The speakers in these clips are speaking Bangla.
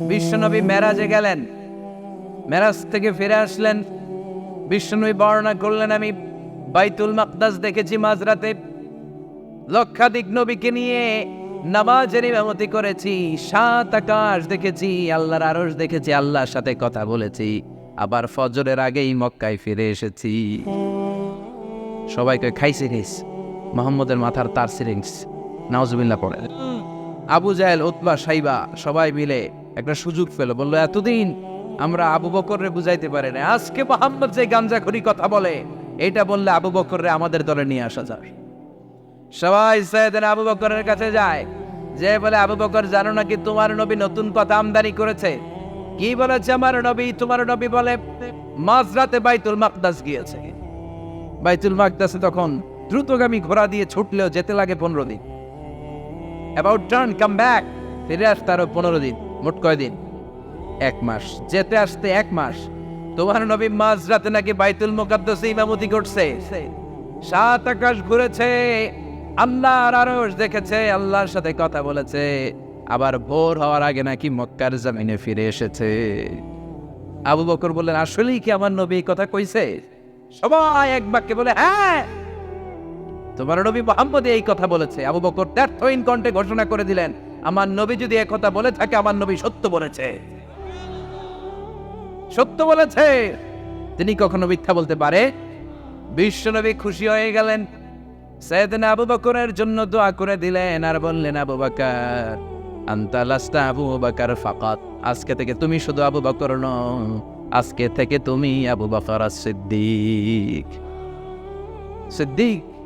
বিশ্বনবী মেরাজে গেলেন। মেরাজ থেকে ফিরে আসলেন। বিশ্বনবী বর্ণনা করলেন, আমি বাইতুল মাকদাস দেখেছি মাঝরাতে। লক্ষাধিক নবীকে নিয়ে নামাজের ইমামতি করেছি। সাত আকাশ দেখেছি, আল্লাহর আরশ দেখেছি, আল্লাহর সাথে কথা বলেছি। আবার ফজরের আগেই মক্কায় ফিরে এসেছি। সবাইকে খাইছে খাইস মোহাম্মদের মাথার তার সিরিংস নাওজবিল্লা পড়ে। আবু জাহেল, উতবা, সাইবা, সবাই মিলে একটা সুযোগ পেল, বলল, এতদিন আমরা আবু বকররে বুঝাইতে পারি না আজকে মোহাম্মদ যে গাঞ্জাখড়ি কথা বলে, এটা বললে আবু বকররে আমাদের দলে নিয়ে আসা যাবে সবাই সৈয়দের আবু বকরের কাছে যায়। যে বলে, আবু বকর, জানো নাকি তোমার নবী নতুন কথা আমদানি করেছে? কি বলেছে আমার নবী? তোমার নবী বলে, মাঝরাতে বাইতুল মাকদাস গিয়েছে। বাইতুল মাকদাসে তখন দ্রুতগামী ঘোড়া দিয়ে ছুটলেও যেতে লাগে পনেরো দিন। অ্যাবাউট টার্ন কাম ব্যাক ফিরে আসতে আরও পনেরো দিন। মোট কয়দিন? এক মাস। যেতে আসতে এক মাস। তোমার নবী মাঝরাতে নাকি বাইতুল মুকাদ্দাসে ইমামতি করছে। সাত আকাশ ঘুরেছে, আল্লাহর আরশ দেখেছে, আল্লাহর সাথে কথা বলেছে। আবার ভোর হওয়ার আগে নাকি মক্কার জামিনে ফিরে এসেছে। আবু বকর বললেন, আসলেই কি আমার নবী কথা কইছে? সবাই এক বাক্যে বলে হ্যাঁ তোমার নবী মোহাম্মদ এই কথা বলেছে। আবু বকর ব্যর্থহীন কণ্ঠে ঘোষণা করে দিলেন আমার নবী যদি এক কথা বলে থাকে, আমার নবী সত্য বলেছে। সত্য বলেছে। তিনি কখনো মিথ্যা বলতে পারে। বিশ্বনবী খুশি হয়ে গেলেন। সৈয়দনা আবু বকরের জন্য দোয়া করে দিলেন আর বললেন, আবু বকর, আন্তা লাস্তা আবু বকর ফাকাত। আজকে থেকে তুমি শুধু আবু বকর নও, আজকে থেকে তুমি আবু বকর সিদ্দিক সিদ্দিক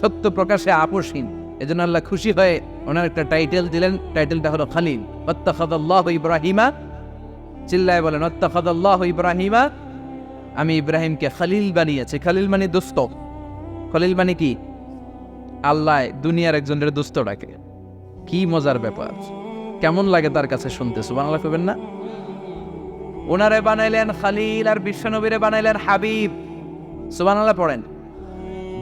সত্য প্রকাশে আপোষহীন। এজন্য আল্লাহ খুশি হয়ে ওনার একটা টাইটেল দিলেন। টাইটেলটা হলো খালিল। অত্তাখাদাল্লাহ ইব্রাহিমা। চিল্লায় বলেন অত্তাখাদাল্লাহ ইব্রাহিমা। আমি ইব্রাহিমকে খালিল বানিয়েছি। খালিল মানে দোস্ত খলিল মানে কি? আল্লাহ দুনিয়ার একজনের দোস্ত ডাকে। কি মজার ব্যাপার। কেমন লাগে তার কাছে শুনতে? সুবহানাল্লাহ কবেন না। ওনারে বানাইলেন খালিল আর বিশ্বনবীরে বানাইলেন হাবিব। সুবহানাল্লাহ পড়েন।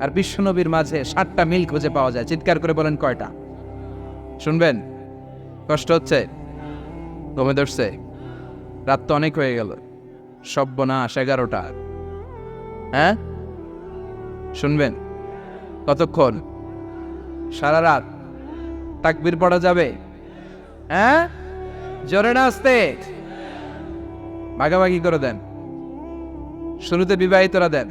আর বিশ্বনবীর মাঝে সাতটা মিল খুঁজে পাওয়া যায়। চিৎকার করে বলেন, কয়টা? শুনবেন, কষ্ট হচ্ছে গমে ধরছে। রাত তো অনেক হয়ে গেল সব্যনাশ এগারোটা। হ্যাঁ? শুনবেন, কতক্ষণ? সারা রাত তাকবির পড়া যাবে। হ্যাঁ? জোরে না আসতে ভাগাভাগি করে দেন। শুরুতে বিবাহিতরা দেন।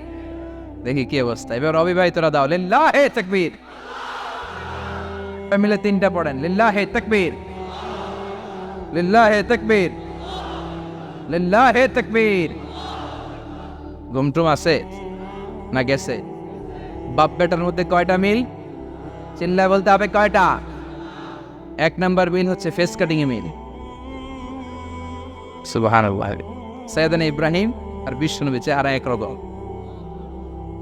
দেখি কি অবস্থা। এবার অবিবাহিতরা দাও। লিল্লাহে তাকবীর। মিলে তিনটা পড়েন। লিল্লাহে তাকবীর। লিল্লাহে তাকবীর। লিল্লাহে তাকবীর। ঘুমটুম আছে? না গেছে? বাপ বেটার মধ্যে কয়টা মিল? চিল্লায় বলতে হবে কয়টা? এক নাম্বার মিল হচ্ছে ফেস কাটিং এ মিল। সুবহানাল্লাহ। সৈয়দান ইব্রাহিম আর বিশ্ব বিশ্বনবী চেহারা একরকম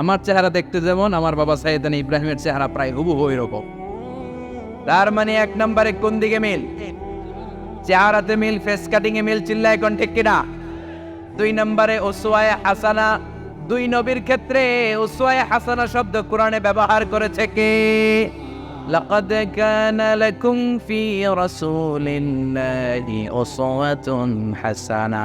আমার চেহারা দেখতে যেমন আমার বাবা সাইয়েদান ইব্রাহিমের চেহারা প্রায় হুবহু এরকম তার মানে এক নম্বরে কোন দিকে মিল চেহারাতে মিল ফেস কাটিং এ মিল চিল্লায় কোন ঠিক কিনা দুই নম্বরে ওসোয়ায় হাসানা দুই নবীর ক্ষেত্রে ওসোয়ায় হাসানা শব্দ কোরআনে ব্যবহার করেছে কে لقد كان لكم في رسول الله أسوة حسنة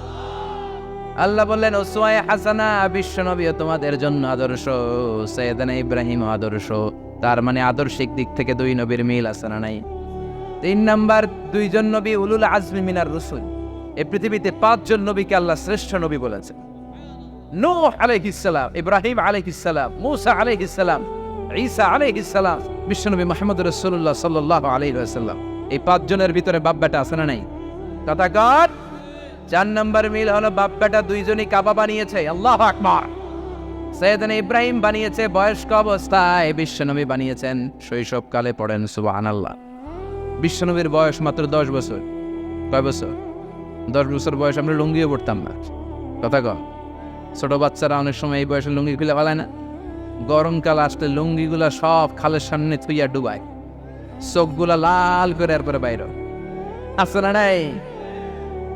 আল্লাহ বললেন ওসওয়ায়ে হাসানা বিশ্বনবীও তোমাদের জন্য আদর্শ। সৈয়দানা ইব্রাহিম আদর্শ। তার মানে আদর্শিক দিক থেকে দুই নবীর মিল আছে না নাই? তিন নাম্বার, দুইজন নবী উলুল আজমি মিনার রসুল। এই পৃথিবীতে পাঁচজন নবীকে আল্লাহ শ্রেষ্ঠ নবী বলেছে নূহ আলাইহিসসালাম ইব্রাহিম আলাইহিসসালাম মুসা আলাইহিসসালাম ঈসা আলাইহিসসালাম বিশ্বনবী মুহাম্মদ রাসূলুল্লাহ সাল্লাল্লাহু আলাইহি ওয়াসাল্লাম। এই পাঁচজনের ভিতরে বাপ বেটা আছে না নাই? কথা কর চার নম্বর মিল হলো বাপ বেটা দুইজনই কাবা বানিয়েছে। আল্লাহ আকবার। সৈয়দানা ইব্রাহিম বানিয়েছে, বয়স্ক অবস্থায় বিশ্বনবী বানিয়েছেন, শৈশবকালে পড়েন, সুবহানাল্লাহ। বিশ্বনবীর বয়স মাত্র দশ বছর। কয় বছর? দশ বছর বয়স আমরা লুঙ্গিও পড়তাম না। কথা কম ছোট বাচ্চারা অনেক সময় এই বয়সে লুঙ্গি খুলে ফেলায় না। গরমকাল আসলে লুঙ্গিগুলা সব খালের সামনে থুইয়া ডুবায়। চোখগুলা লাল করে এরপরে বাইর না নাই?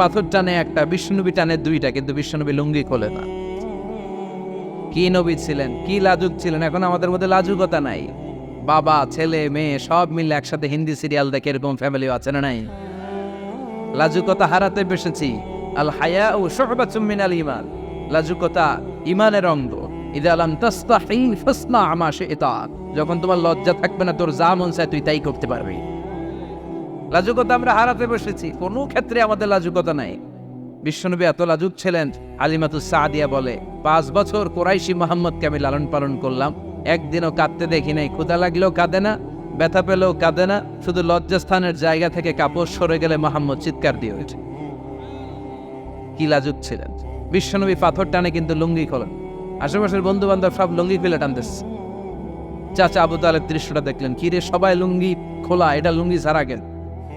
পাথর টানে একটা, বিশ্বনবী টানে দুইটা, কিন্তু বিশ্বনবী লুঙ্গি খোলে না। কি নবী ছিলেন, কি লাজুক ছিলেন? এখন আমাদের মধ্যে লাজুকতা নাই। বাবা, ছেলে, মেয়ে, সব মিলে একসাথে হিন্দি সিরিয়াল দেখে এরকম ফ্যামিলিও আছে না নাই? লাজুকতা হারাতে বসেছি। আল হায়া ও শহবাচুম আল ইমান লাজুকতা ইমানের অঙ্গ। ইদা আলাম তাস্তাহি ফাসনা আমা শিতা যখন তোমার লজ্জা থাকবে না, তোর যা মন চায় তুই তাই করতে পারবি। লাজুকতা আমরা হারাতে বসেছি। কোনো ক্ষেত্রে আমাদের লাজুকতা নাই। বিশ্বনবী এত লাজুক ছিলেন, আলিমাতুস সাদিয়া বলে, পাঁচ বছর কোরাইশি মোহাম্মদকে আমি লালন পালন করলাম। একদিনও কাঁদতে দেখি নাই ক্ষুদা লাগলেও কাঁদে না, ব্যথা পেলেও কাঁদে না, শুধু লজ্জাস্থানের জায়গা থেকে কাপড় সরে গেলে মোহাম্মদ চিৎকার দিয়ে ওঠে। কি লাজুক ছিলেন। বিশ্বনবী পাথর টানে কিন্তু লুঙ্গি খোলেন। আশেপাশের বন্ধু বান্ধব সব লুঙ্গি খুলে টানতেছে। চাচা আবু তালের দৃশ্যটা দেখলেন কি রে সবাই লুঙ্গি খোলা, এটা লুঙ্গি ছাড়া কেন?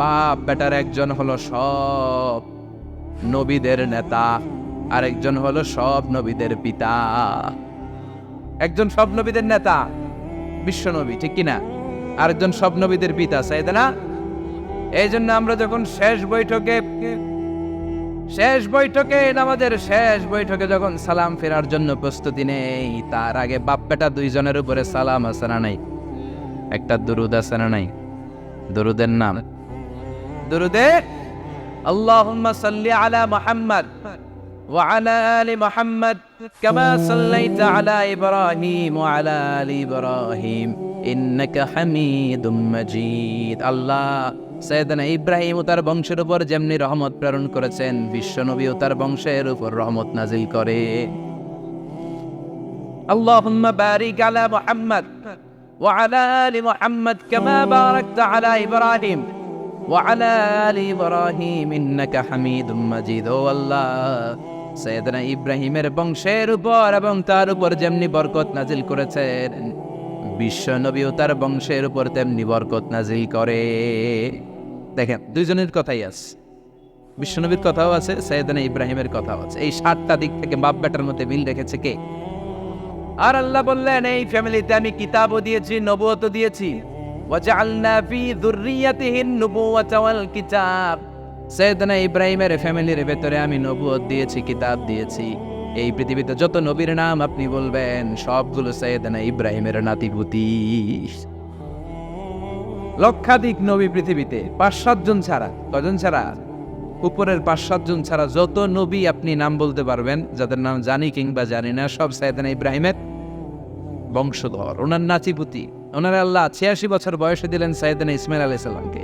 বাপ বেটার একজন হলো সব নবীদের নেতা, আরেকজন হলো সব নবীদের পিতা। একজন সব নবীদের নেতা, বিশ্ব নবী, ঠিক কিনা? আরেকজন সব নবীদের পিতা সাইদে না? এই জন্য আমরা যখন শেষ বৈঠকে শেষ বৈঠকে আমাদের শেষ বৈঠকে যখন সালাম ফেরার জন্য প্রস্তুতি নেই, তার আগে বাপ বেটা দুইজনের উপরে সালাম আছে না নাই? একটা দুরুদ আছে না নাই? দুরুদের নাম দরুদের আল্লাহুম্মা সাল্লি আলা মুহাম্মদ ওয়া আলা আলি মুহাম্মদ কামা সাল্লাইতা আলা ইব্রাহিম ওয়া আলা আলি ইব্রাহিম ইন্নাকা হামিদুম মাজিদ। আল্লাহ সৈয়দনা ইব্রাহিম তার বংশের উপর যেমনি রহমত প্রেরণ করেছেন, বিশ্বনবী ও তার বংশের উপর রহমত নাজিল করে। আল্লাহুম্মা বারিক আলা মুহাম্মদ ওয়া আলা আলি মুহাম্মদ কামা বারাকতা আলা وعلى آل إبراهيم إنك حميد مجيد ও আল্লাহ সৈয়দনা ইব্রাহিমের বংশের উপর এবং তার উপর যেমনি বরকত নাজিল করেছেন বিশ্ব নবী ও তার বংশের উপর তেমনি বরকত নাজিল করে দেখেন দুইজনের কথাই আছে বিশ্বনবীর কথাও আছে সৈয়দনা ইব্রাহিমের কথাও আছে এই সাতটা দিক থেকে বাপ বেটার মধ্যে মিল রেখেছে কে আর আল্লাহ বললেন এই ফ্যামিলিতে আমি কিতাবও দিয়েছি নবুয়তও দিয়েছি ওয়াজআলনা ফি যুররিয়াতিহিন নুবুওয়াতা ওয়াল সৈয়দনা ইব্রাহিমের ফ্যামিলির ভেতরে আমি নবুয়ত দিয়েছি, কিতাব দিয়েছি। এই পৃথিবীতে যত নবীর নাম আপনি বলবেন, সবগুলো সৈয়দনা ইব্রাহিমের নাতিপুতি লক্ষাধিক নবী পৃথিবীতে, পাঁচ সাতজন ছাড়া কজন ছাড়া? উপরের পাঁচ সাতজন ছাড়া যত নবী আপনি নাম বলতে পারবেন, যাদের নাম জানি কিংবা জানি না, সব সাইদানা ইব্রাহিমের বংশধর, ওনার নাচিপুতি ওনার আল্লাহ ছিয়াশি বছর বয়সে দিলেন সাইদানা ইসমাইল আলাই সাল্লামকে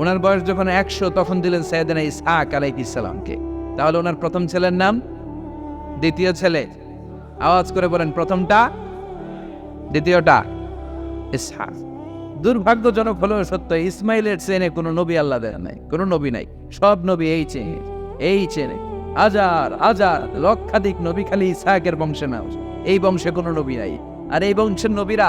ওনার বয়স যখন একশো, তখন দিলেন সাইদানা ইসহাক আলাই ইসলামকে তাহলে ওনার প্রথম ছেলের নাম? দ্বিতীয় ছেলে। আওয়াজ করে বলেন, প্রথমটা? দ্বিতীয়টা, ইসহাক। দুর্ভাগ্যজনক হলেও সত্য, ইসমাইলের চেনে কোনো নবী আল্লাহ দেয় নাই, কোনো নবী নাই। সব নবী এই চেনে এই চেনে। হাজার হাজার, লক্ষাধিক নবী খালি ইসহাকের বংশে না এই বংশে কোনো নবী নাই। আর এই বংশের নবীরা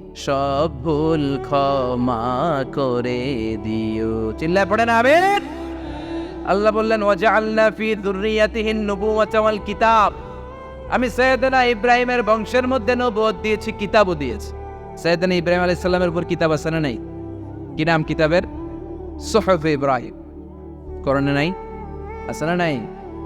সব ভুল ক্ষমা করে দিও। চিল্লা পড়ে না, আমিন? আল্লাহ বললেন, ওয়াজআলনা ফি যুররিয়াতিহিন নুবুওয়াতা ওয়াল কিতাব। আমি সৈয়দনা ইব্রাহিমের বংশের মধ্যে নবুয়ত দিয়েছি, কিতাবও দিয়েছি। সৈয়দনা ইব্রাহিম আলাইহিস সালামের উপর কিতাব আছে না নাই? কি নাম কিতাবের? সুহফ ইব্রাহিম। করণে নাই? আছে না নাই?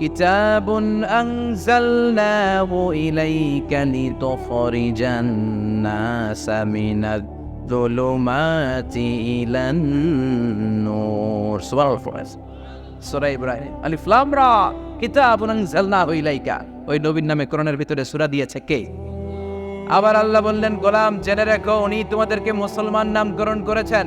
كتاب أنزلناه إليك لتخرج الناس من الظلمات إلى النور سورة الفرس سورة إبراهيم ألف لام را كتاب أنزلناه إليك ওই নবীর নামে কোরআনের ভিতরে সূরা দিয়েছে কে আবার আল্লাহ বললেন গোলাম জেনে রাখো উনি তোমাদেরকে মুসলমান নামকরণ করেছেন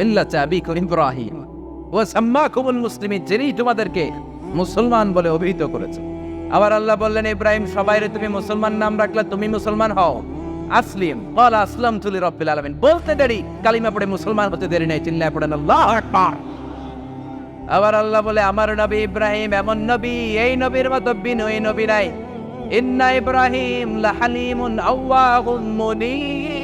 ইব্রাহিম। ও সাম্মাকুমুল মুসলিমিন, যিনি তোমাদেরকে মুসলমান বলে অভিহিত করেছে। আবার আল্লাহ বললেন, ইব্রাহিম সবাইরে তুমি মুসলমান নাম রাখলে তুমি মুসলমান হও। আসলিম বল আসলাম তুলি রব্বিল আলামিন। বলতে দেরি, কালিমা পড়ে মুসলমান হতে দেরি নাই, চিল্লায় পড়েন, আল্লাহ আকবার। আবার আল্লাহ বলে, আমার নবী ইব্রাহিম এমন নবী, এই নবীর মতো বিনয়ী নবী নাই। ইন্না ইব্রাহিম লাহালিমুন আওয়াহুম মুনীব।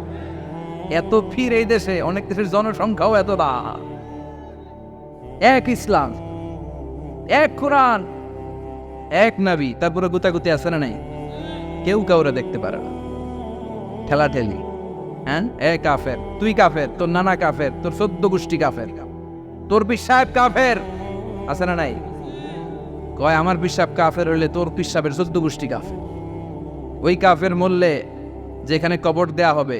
এত পীর এই দেশে, অনেক দেশের জনসংখ্যাও এত না এক ইসলাম, এক কোরআন, এক নাবি, তারপরে গুতাগুতি আছে না নাই? কেউ কাউরে দেখতে পারে না। ঠেলাঠেলি হ্যাঁ? এ কাফের, তুই কাফের, তোর নানা কাফের, তোর সদ্য গোষ্ঠী কাফের, তোর পিসাব কাফের, আছে না নাই? কয়, আমার পিসাব কাফের হইলে তোর পিসাবের চোদ্দ গোষ্ঠী কাফের। ওই কাফের মূল্যে যেখানে কবর দেয়া হবে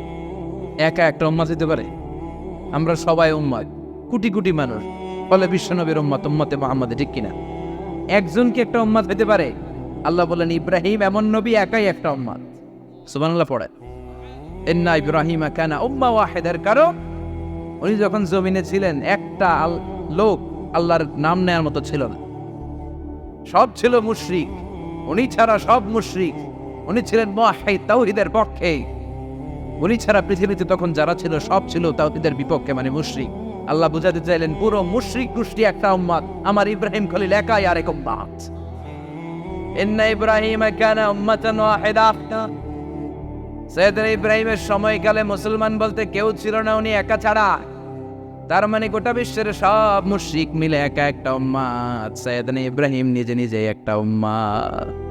একা একটা উম্মাদ হইতে পারে? আমরা সবাই উম্মাদ কোটি কোটি মানুষ। ফলে বিশ্বনবীর উম্মাদ উম্মতে মোহাম্মদে ঠিক কিনা? একজন কি একটা উম্মাদ হইতে পারে? আল্লাহ বলেন, ইব্রাহিম এমন নবী, একাই একটা উম্মাদ সুবহানাল্লাহ পড়ে ইন্না ইব্রাহিম কানা উম্মা ওয়াহিদার। কারণ উনি যখন জমিনে ছিলেন, একটা লোক আল্লাহর নাম নেয়ার মতো ছিল না। সব ছিল মুশরিক। উনি ছাড়া সব মুশরিক। উনি ছিলেন মুয়াহিদ তাওহীদের পক্ষে উনি ছাড়া পৃথিবীতে তখন যারা ছিল, সব ছিল তাওহীদের বিপক্ষে মানে মুশরিক। আল্লাহ বুঝাতে চাইলেন, পুরো মুশরিক গোষ্ঠী একটা উম্মাদ, আমার ইব্রাহিম খলিল একাই আরেক উম্মাদ। ইন্না ইব্রাহিম কানা উম্মাতান ওয়াহিদা। সৈয়দনা ইব্রাহিমের সময়কালে মুসলমান বলতে কেউ ছিল না উনি একা ছাড়া। তার মানে গোটা বিশ্বের সব মুশরিক মিলে একা একটা উম্মাদ। সৈয়দনা ইব্রাহিম নিজে নিজে একটা উম্মাদ।